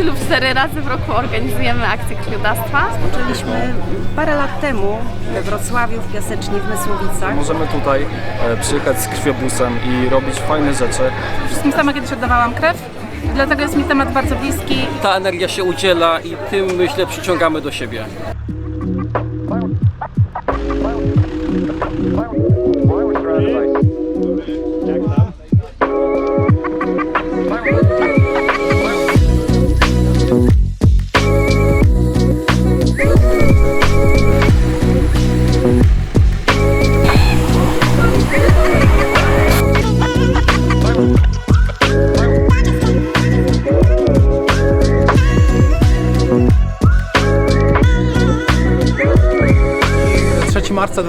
trzy lub cztery razy w roku organizujemy akcję krwiodawstwa. Zaczęliśmy parę lat temu we Wrocławiu, w Piaseczni, w Mysłowicach. Możemy tutaj e, przyjechać z krwiobusem i robić fajne rzeczy. Wszystkim sama kiedyś oddawałam krew, dlatego jest mi temat bardzo bliski. ta energia się udziela i tym myślę przyciągamy do siebie.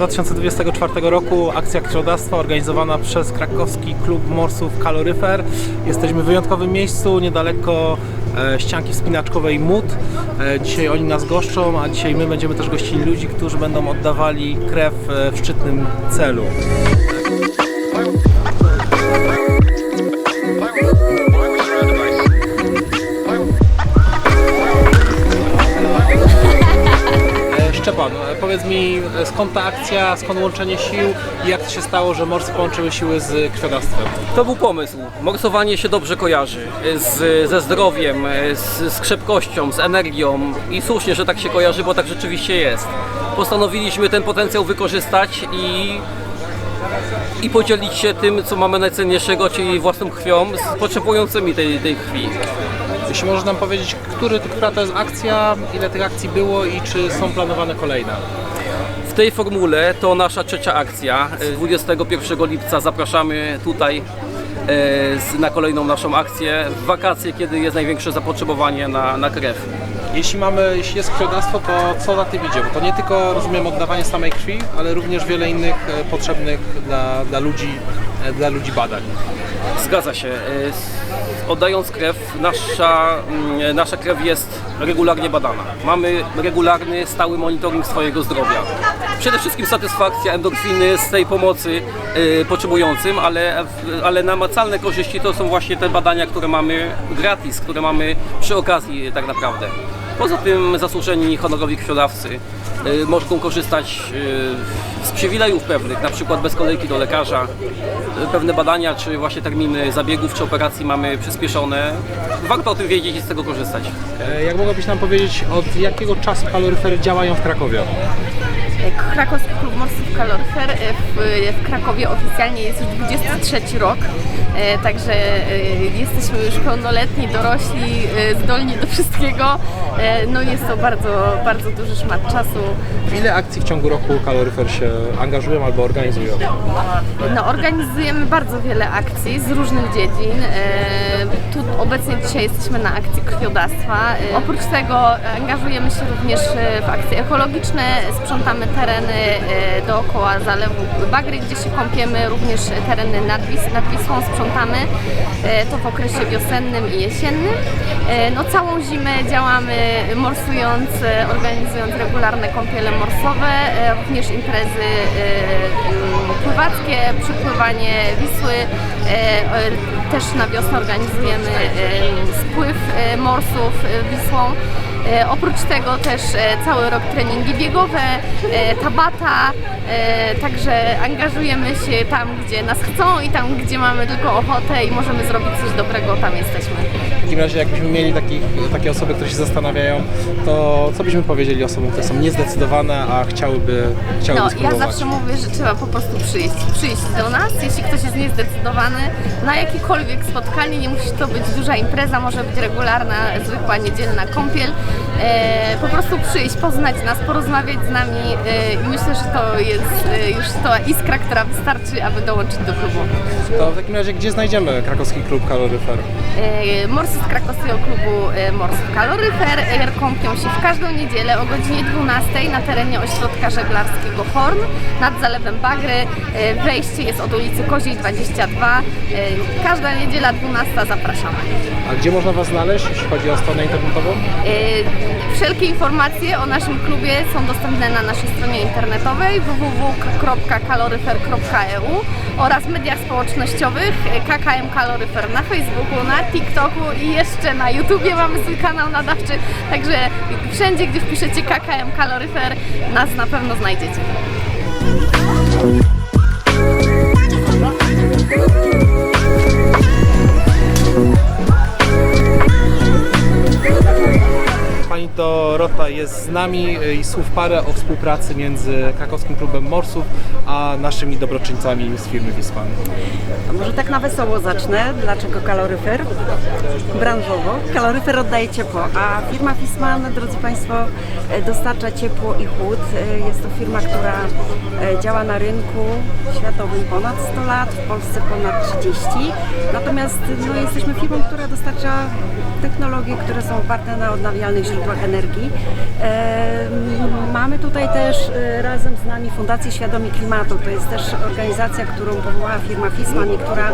2024 roku akcja krwiodawstwa organizowana przez krakowski klub morsów Kaloryfer. Jesteśmy w wyjątkowym miejscu, niedaleko e, ścianki wspinaczkowej MUT. E, dzisiaj oni nas goszczą, a dzisiaj my będziemy też gościli ludzi, którzy będą oddawali krew e, w szczytnym celu. Powiedz mi skąd ta akcja, skąd łączenie sił i jak to się stało, że morsy połączyły siły z krwiodawstwem? To był pomysł. Morsowanie się dobrze kojarzy z, ze zdrowiem, z, z krzepkością, z energią i słusznie, że tak się kojarzy, bo tak rzeczywiście jest. Postanowiliśmy ten potencjał wykorzystać i, i podzielić się tym, co mamy najcenniejszego, czyli własną krwią z potrzebującymi tej, tej krwi. Jeśli możesz nam powiedzieć, który, która to jest akcja, ile tych akcji było i czy są planowane kolejne? W tej formule to nasza trzecia akcja. 21 lipca zapraszamy tutaj e, na kolejną naszą akcję w wakacje, kiedy jest największe zapotrzebowanie na, na krew. Jeśli mamy, jeśli jest krwiodawstwo, to co na tym idzie? Bo to nie tylko, rozumiem, oddawanie samej krwi, ale również wiele innych e, potrzebnych dla, dla, ludzi, e, dla ludzi badań. Zgadza się. Oddając krew, nasza, mm, nasza krew jest regularnie badana. Mamy regularny, stały monitoring swojego zdrowia. Przede wszystkim satysfakcja, endorfiny z tej pomocy e, potrzebującym, ale, ale namacalne korzyści to są właśnie te badania, które mamy gratis, które mamy przy okazji tak naprawdę. Poza tym zasłużeni honorowi krwiodawcy y, mogą korzystać y, z przywilejów pewnych, na przykład bez kolejki do lekarza. Y, Pewne badania, czy właśnie terminy zabiegów, czy operacji mamy przyspieszone. Warto o tym wiedzieć i z tego korzystać. E, Jak mogłabyś nam powiedzieć, od jakiego czasu kaloryfery działają w Krakowie? Krakowski Kaloryfer e, w, w Krakowie oficjalnie jest już 23 rok, e, także e, jesteśmy już pełnoletni, dorośli, zdolni do wszystkiego. No jest to bardzo, bardzo duży szmat czasu. W ile akcji w ciągu roku kaloryfer się angażują albo organizują? No, organizujemy bardzo wiele akcji z różnych dziedzin. Tu obecnie dzisiaj jesteśmy na akcji krwiodawstwa. Oprócz tego angażujemy się również w akcje ekologiczne, sprzątamy tereny dookoła zalewu Bagry, gdzie się kąpiemy, również tereny nad, Wis- nad Wisłą sprzątamy. E, To w okresie wiosennym i jesiennym. E, No, całą zimę działamy morsując, e, organizując regularne kąpiele morsowe, również imprezy pływackie, przypływanie Wisły. Też na wiosnę organizujemy spływ morsów Wisłą. E, Oprócz tego też e, cały rok treningi biegowe, e, tabata, także angażujemy się tam, gdzie nas chcą i tam, gdzie mamy tylko ochotę i możemy zrobić coś dobrego, tam jesteśmy. W takim razie, jakbyśmy mieli takich, takie osoby, które się zastanawiają, to co byśmy powiedzieli osobom, które są niezdecydowane, a chciałyby, chciałyby No, ja spróbować? zawsze mówię, że trzeba po prostu przyjść, przyjść do nas. Jeśli ktoś jest niezdecydowany na jakiekolwiek spotkanie, nie musi to być duża impreza, może być regularna, zwykła niedzielna kąpiel. E, po prostu przyjść, poznać nas, porozmawiać z nami e, i myślę, że to jest e, już ta iskra, która wystarczy, aby dołączyć do klubu. To w takim razie, gdzie znajdziemy krakowski klub kaloryfer? Morsy z krakowskiego klubu Morsów Kaloryfer kąpią się w każdą niedzielę o godzinie 12 na terenie ośrodka żeglarskiego Horn nad zalewem Bagry. Wejście jest od ulicy Koziej 22. E, Każda niedziela 12 zapraszamy. A gdzie można Was znaleźć, jeśli chodzi o stronę internetową? Wszelkie informacje o naszym klubie są dostępne na naszej stronie internetowej www.kaloryfer.eu oraz mediach społecznościowych KKM Kaloryfer na Facebooku, na TikToku i jeszcze na YouTubie mamy swój kanał nadawczy, także wszędzie gdzie wpiszecie KKM Kaloryfer nas na pewno znajdziecie. Dorota jest z nami y, i słów parę o współpracy między krakowskim klubem Morsów a naszymi dobroczyńcami z firmy Wisman. To może tak na wesoło zacznę. Dlaczego kaloryfer? Branżowo. Kaloryfer oddaje ciepło, a firma Fisman, drodzy Państwo, e, dostarcza ciepło i chłód. E, Jest to firma, która e, działa na rynku światowym ponad 100 lat, w Polsce ponad 30. Natomiast no, jesteśmy firmą, która dostarcza technologie, które są oparte na odnawialnych źródłach energii. E, Mamy tutaj też e, razem z nami Fundację Świadomi Klimatu. To jest też organizacja, którą powołała firma Fisman i która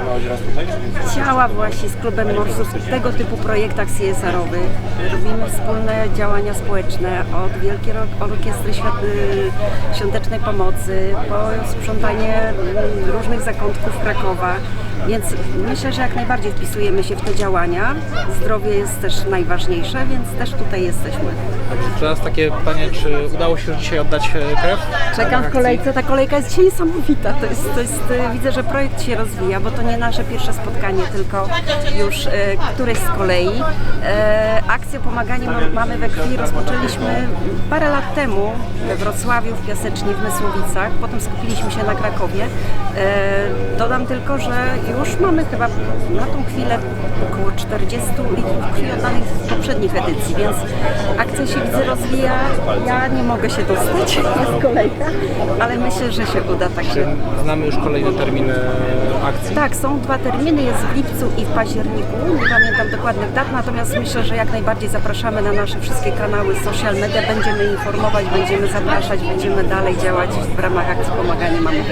chciała właśnie z Klubem Morsów tego typu projektach CSR-owych. Robimy wspólne działania społeczne od Wielkiej Orkiestry y, Świątecznej Pomocy po sprzątanie mm, różnych zakątków Krakowa. Więc myślę, że jak najbardziej wpisujemy się w te działania. Zdrowie jest też najważniejsze, więc też tutaj jesteśmy. Także teraz takie pytanie, czy udało się już dzisiaj oddać e, krew? Czekam w kolejce. Ta kolejka jest dzisiaj niesamowita. To jest, to jest, e, widzę, że projekt się rozwija, bo to nie nasze pierwsze spotkanie, tylko już e, któreś z kolei. E, akcję Pomaganie ma- mamy we krwi rozpoczęliśmy parę lat temu we Wrocławiu, w Piaseczni, w Mysłowicach. Potem skupiliśmy się na Krakowie. E, dodam tylko, że już mamy chyba na tą chwilę około 40 litrów krwi oddanych z poprzednich edycji, więc akcja się widzę rozwija. Ja nie mogę się dostać, jest kolejka, ale myślę, że się uda tak się. Znamy już kolejne terminy akcji. Tak, są dwa terminy, jest w lipcu i w październiku, nie pamiętam dokładnych dat, natomiast myślę, że jak najbardziej zapraszamy na nasze wszystkie kanały social media, będziemy informować, będziemy zapraszać, będziemy dalej działać w ramach akcji Pomaganie Mamy.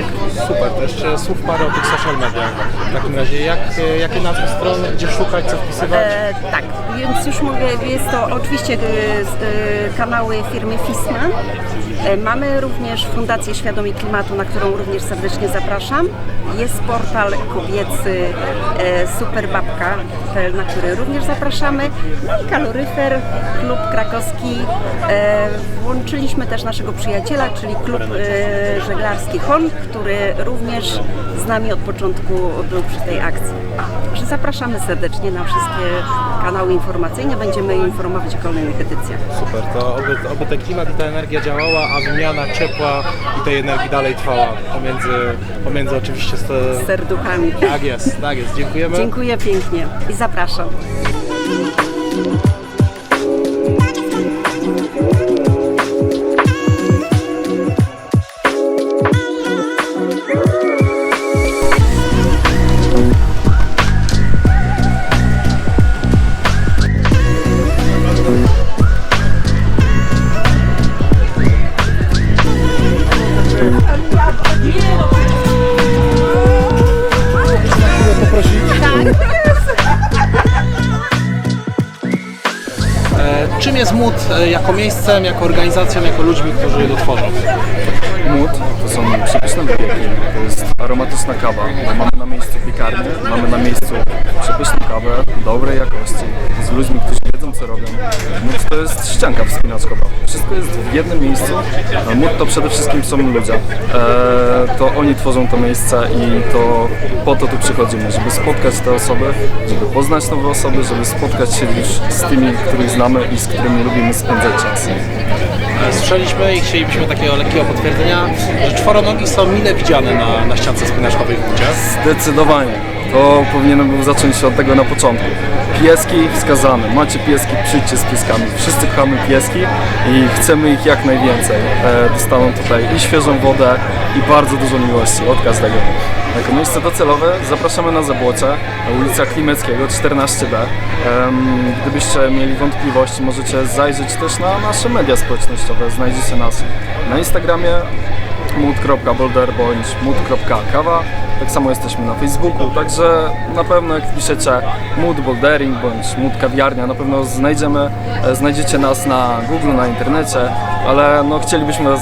Super, to jeszcze słów parę o tych social mediach. W takim razie, jak, jakie nazwy strony, gdzie szukać, co wpisywać? E, tak, więc już mówię, jest to oczywiście e, e, kanały firmy Fisman. E, mamy również Fundację Świadomi Klimatu, na którą również serdecznie zapraszam. Jest portal kobiecy e, Superbabka.pl, na który również zapraszamy. No i kaloryfer, klub krakowski. E, włączyliśmy też naszego przyjaciela, czyli klub żeglarski HON, który również z nami od początku był przy tej akcji. Także zapraszamy serdecznie na wszystkie kanały informacyjne. Będziemy informować o kolejnych edycjach. Super, to oby, oby ten klimat i ta energia działała, a wymiana ciepła i tej energii dalej trwała pomiędzy, pomiędzy oczywiście... Z serduchami. tak jest, tak jest, dziękujemy. Dziękuję pięknie i zapraszam. Jako miejscem, jako organizacją, jako ludźmi, którzy go tworzą? Mód to są przepyszne wypieki, to jest aromatyczna kawa. Mamy na miejscu piekarnię, mamy na miejscu przepyszną kawę dobrej jakości, z ludźmi, którzy robią. Mód to jest ścianka wspinaczkowa. Wszystko jest w jednym miejscu. A Mód to przede wszystkim są ludzie. E, to oni tworzą to miejsce i to po to tu przychodzimy, żeby spotkać te osoby, żeby poznać nowe osoby, żeby spotkać się już z tymi, których znamy i z którymi lubimy spędzać czas. E, Słyszeliśmy i chcielibyśmy takiego lekkiego potwierdzenia, że czworonogi są mile widziane na, na ściance spinaczkowej w. Zdecydowanie. To był zacząć się od tego na początku. Pieski wskazane. Macie pieski, przyjdźcie z pieskami. Wszyscy kochamy pieski i chcemy ich jak najwięcej. E, dostaną tutaj i świeżą wodę i bardzo dużo miłości od każdego. Jako miejsce docelowe zapraszamy na Zabłocze, ulica Klimeckiego 14B. Em, Gdybyście mieli wątpliwości, możecie zajrzeć też na nasze media społecznościowe. Znajdziecie nas na Instagramie, mood.boulder bądź mood.kawa. Tak samo jesteśmy na Facebooku, także na pewno jak wpiszecie mood bouldering bądź mood kawiarnia, na pewno znajdziemy, e, znajdziecie nas na Google, na internecie, ale no chcielibyśmy, e,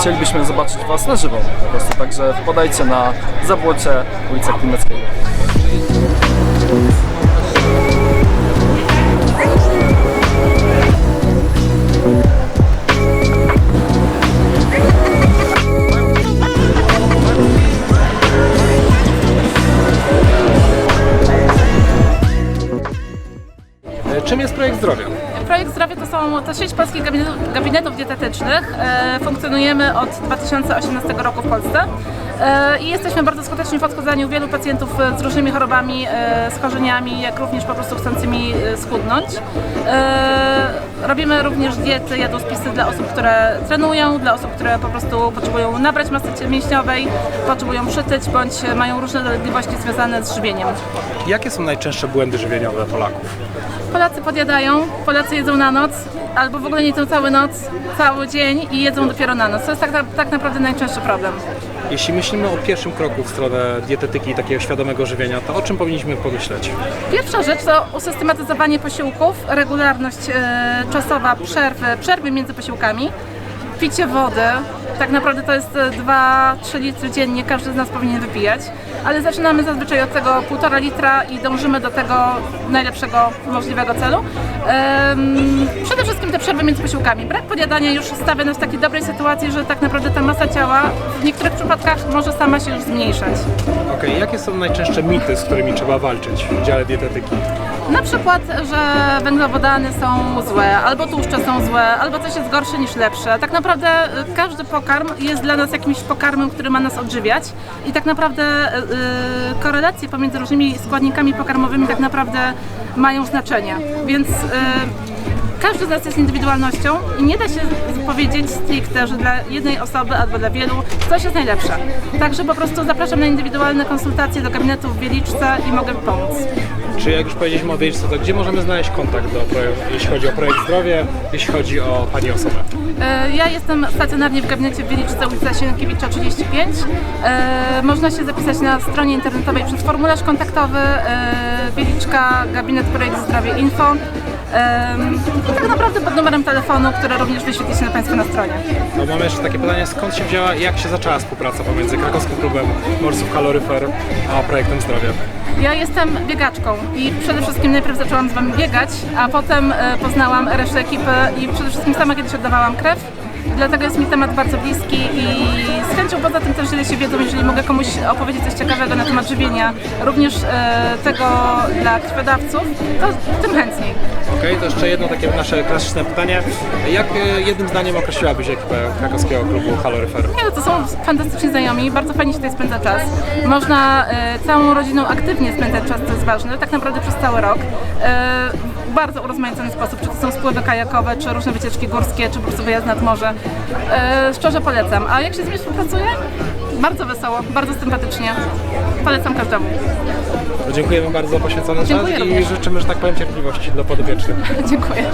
chcielibyśmy zobaczyć Was na żywo po prostu, także wpadajcie na Zabłocie, ulica Klimeckiego. Czym jest projekt zdrowia? Projekt Zdrowie to są to sieć polskich gabinetów, dietetycznych. E, funkcjonujemy od 2018 roku w Polsce e, i jesteśmy bardzo skuteczni w odchudzaniu wielu pacjentów e, z różnymi chorobami, schorzeniami, jak również po prostu chcącymi schudnąć. Robimy również diety, jadłospisy dla osób, które trenują, dla osób, które po prostu potrzebują nabrać masy mięśniowej, potrzebują przytyć bądź mają różne dolegliwości związane z żywieniem. Jakie są najczęstsze błędy żywieniowe Polaków? Polacy podjadają, Polacy jedzą na noc, albo w ogóle nie jedzą całą noc, cały dzień i jedzą dopiero na noc. To jest tak, tak naprawdę najczęstszy problem. Jeśli myślimy o pierwszym kroku w stronę dietetyki i takiego świadomego żywienia, to o czym powinniśmy pomyśleć? Pierwsza rzecz to usystematyzowanie posiłków, regularność e, czasowa przerwy, przerwy między posiłkami, picie wody. Tak naprawdę to jest e, 2-3 litry dziennie, każdy z nas powinien wypijać, ale zaczynamy zazwyczaj od tego 1,5 litra i dążymy do tego najlepszego możliwego celu. Przede wszystkim te przerwy między posiłkami. Brak podjadania już stawia nas w takiej dobrej sytuacji, że tak naprawdę ta masa ciała w niektórych przypadkach może sama się już zmniejszać. Okej, jakie są najczęstsze mity, z którymi trzeba walczyć w dziale dietetyki? Na przykład, że węglowodany są złe, albo tłuszcze są złe, albo coś jest gorsze niż lepsze. Tak naprawdę y, każdy pokarm jest dla nas jakimś pokarmem, który ma nas odżywiać i tak naprawdę y, y, korelacje pomiędzy różnymi składnikami pokarmowymi tak naprawdę mają znaczenie. Więc y, każdy z nas jest indywidualnością i nie da się powiedzieć stricte, że dla jednej osoby albo dla wielu coś jest najlepsze. Także po prostu zapraszam na indywidualne konsultacje do gabinetu w Wieliczce i mogę pomóc. Czy jak już powiedzieliśmy o wiejsce, to gdzie możemy znaleźć kontakt, do projektu, jeśli chodzi o projekt zdrowie, jeśli chodzi o Pani osobę? E, Ja jestem stacjonarnie w gabinecie w Wieliczce, ulica Sienkiewicza 35. E, Można się zapisać na stronie internetowej przez formularz kontaktowy e, Wieliczka, gabinet projekt zdrowie info. I tak naprawdę pod numerem telefonu, który również wyświetli się na Państwa na stronie. No mamy jeszcze takie pytanie, skąd się wzięła i jak się zaczęła współpraca pomiędzy Krakowskim Klubem Morsów Kaloryfer a projektem zdrowia? Ja jestem biegaczką i przede wszystkim najpierw zaczęłam z Wami biegać, a potem e, poznałam resztę ekipy i przede wszystkim sama kiedyś oddawałam krew. Dlatego jest mi temat bardzo bliski i z chęcią poza tym też dzielę się wiedzą, jeżeli mogę komuś opowiedzieć coś ciekawego na temat żywienia, również e, tego dla krwiodawców, to tym chętniej. Okej, to jeszcze jedno takie nasze klasyczne pytanie. Jak e, jednym zdaniem określiłabyś ekipę Krakowskiego Klubu Kaloryfer? Nie, no to są fantastyczni znajomi, bardzo fajnie się tutaj spędza czas. Można e, całą rodziną aktywnie spędzać czas, co jest ważne, tak naprawdę przez cały rok. E, bardzo urozmaicony sposób, czy to są spływy kajakowe, czy różne wycieczki górskie, czy po prostu wyjazd nad morze. E, szczerze polecam. A jak się z nimi współpracuje? Bardzo wesoło, bardzo sympatycznie. Polecam każdemu. To Dziękujemy bardzo za poświęcony czas Dziękuję i również. życzymy, że tak powiem, cierpliwości dla podopiecznych. Dziękuję.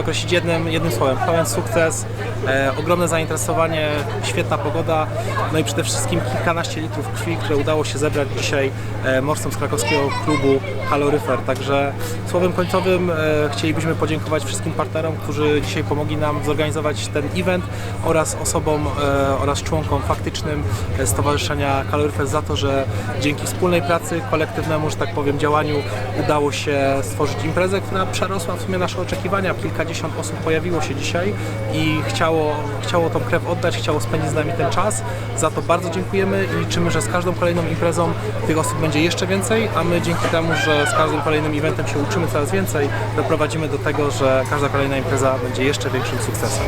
Określić jednym, jednym słowem. Pełen sukces, e, ogromne zainteresowanie, świetna pogoda, no i przede wszystkim kilkanaście litrów krwi, które udało się zebrać dzisiaj e, morsom z krakowskiego klubu Kaloryfer. Także słowem końcowym e, chcielibyśmy podziękować wszystkim partnerom, którzy dzisiaj pomogli nam zorganizować ten event oraz osobom e, oraz członkom faktycznym e, Stowarzyszenia Kaloryfer za to, że dzięki wspólnej pracy, kolektywnemu, że tak powiem, działaniu udało się stworzyć imprezę, która przerosła w sumie nasze oczekiwania. Kilkadziesiąt osób pojawiło się dzisiaj i chciało, chciało tą krew oddać, chciało spędzić z nami ten czas. Za to bardzo dziękujemy i liczymy, że z każdą kolejną imprezą tych osób będzie jeszcze więcej, a my dzięki temu, że z każdym kolejnym eventem się uczymy coraz więcej, doprowadzimy do tego, że każda kolejna impreza będzie jeszcze większym sukcesem.